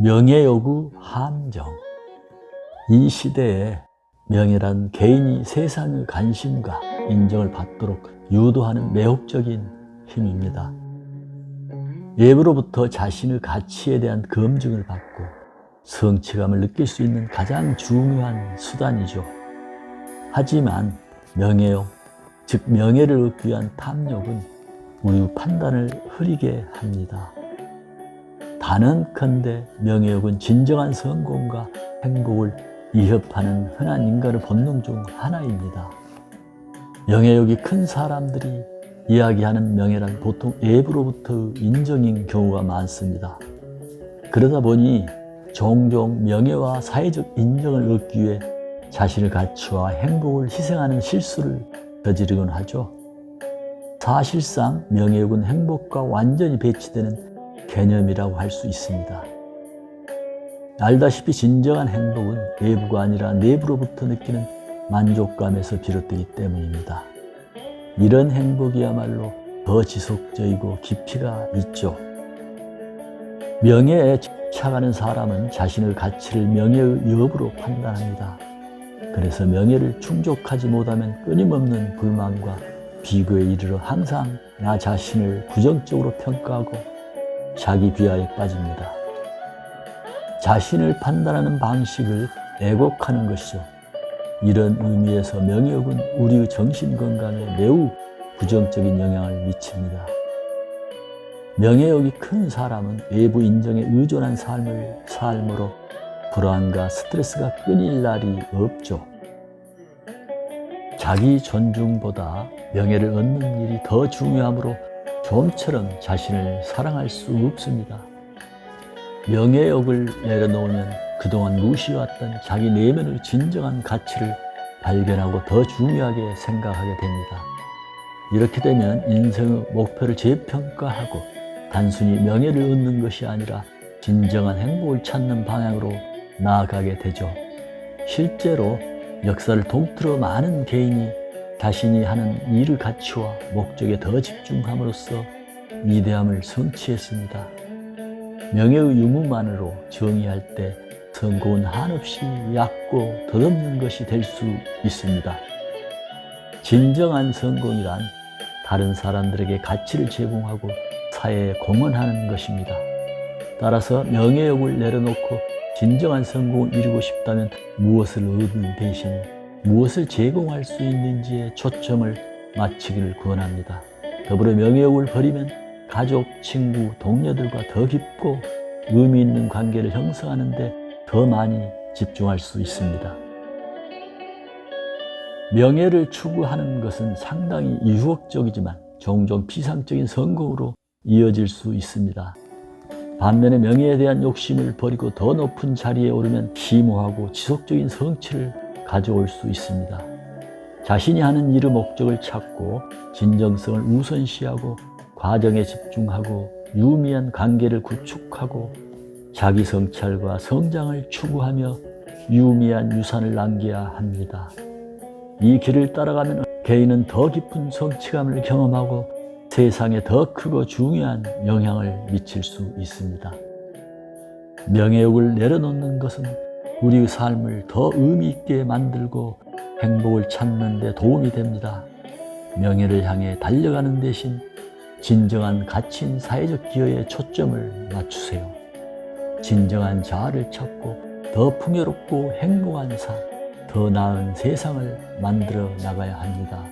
명예요구 함정. 이 시대에 명예란 개인이 세상의 관심과 인정을 받도록 유도하는 매혹적인 힘입니다. 외부로부터 자신의 가치에 대한 검증을 받고 성취감을 느낄 수 있는 가장 중요한 수단이죠. 하지만 명예욕, 즉 명예를 얻기 위한 탐욕은 우리 판단을 흐리게 합니다. 단언컨대 명예욕은 진정한 성공과 행복을 위협하는 흔한 인간의 본능 중 하나입니다. 명예욕이 큰 사람들이 이야기하는 명예란 보통 외부로부터 인정인 경우가 많습니다. 그러다 보니 종종 명예와 사회적 인정을 얻기 위해 자신의 가치와 행복을 희생하는 실수를 저지르곤 하죠. 사실상 명예욕은 행복과 완전히 배치되는 개념이라고 할 수 있습니다. 알다시피 진정한 행복은 외부가 아니라 내부로부터 느끼는 만족감에서 비롯되기 때문입니다. 이런 행복이야말로 더 지속적이고 깊이가 있죠. 명예에 집착하는 사람은 자신의 가치를 명예의 여부로 판단합니다. 그래서 명예를 충족하지 못하면 끊임없는 불만과 비교에 이르러 항상 나 자신을 부정적으로 평가하고 자기 비하에 빠집니다. 자신을 판단하는 방식을 애곡하는 것이죠. 이런 의미에서 명예욕은 우리의 정신 건강에 매우 부정적인 영향을 미칩니다. 명예욕이 큰 사람은 외부 인정에 의존한 삶을 삶으로 불안과 스트레스가 끊일 날이 없죠. 자기 존중보다 명예를 얻는 일이 더 중요하므로 좀처럼 자신을 사랑할 수 없습니다. 명예욕을 내려놓으면 그동안 무시해왔던 자기 내면의 진정한 가치를 발견하고 더 중요하게 생각하게 됩니다. 이렇게 되면 인생의 목표를 재평가하고 단순히 명예를 얻는 것이 아니라 진정한 행복을 찾는 방향으로 나아가게 되죠. 실제로 역사를 통틀어 많은 개인이 자신이 하는 일의 가치와 목적에 더 집중함으로써 위대함을 성취했습니다. 명예의 유무만으로 정의할 때 성공은 한없이 얕고 덧없는 것이 될 수 있습니다. 진정한 성공이란 다른 사람들에게 가치를 제공하고 사회에 공헌하는 것입니다. 따라서 명예욕을 내려놓고 진정한 성공을 이루고 싶다면 무엇을 얻는 대신 무엇을 제공할 수 있는지에 초점을 맞추기를 권합니다. 더불어 명예욕을 버리면 가족, 친구, 동료들과 더 깊고 의미 있는 관계를 형성하는데 더 많이 집중할 수 있습니다. 명예를 추구하는 것은 상당히 유혹적이지만 종종 피상적인 성공으로 이어질 수 있습니다. 반면에 명예에 대한 욕심을 버리고 더 높은 자리에 오르면 심오하고 지속적인 성취를 가져올 수 있습니다. 자신이 하는 일의 목적을 찾고 진정성을 우선시하고 과정에 집중하고 유미한 관계를 구축하고 자기 성찰과 성장을 추구하며 유미한 유산을 남겨야 합니다. 이 길을 따라가면 개인은 더 깊은 성취감을 경험하고 세상에 더 크고 중요한 영향을 미칠 수 있습니다. 명예욕을 내려놓는 것은 우리의 삶을 더 의미 있게 만들고 행복을 찾는 데 도움이 됩니다. 명예를 향해 달려가는 대신 진정한 가치인 사회적 기여에 초점을 맞추세요. 진정한 자아를 찾고 더 풍요롭고 행복한 삶, 더 나은 세상을 만들어 나가야 합니다.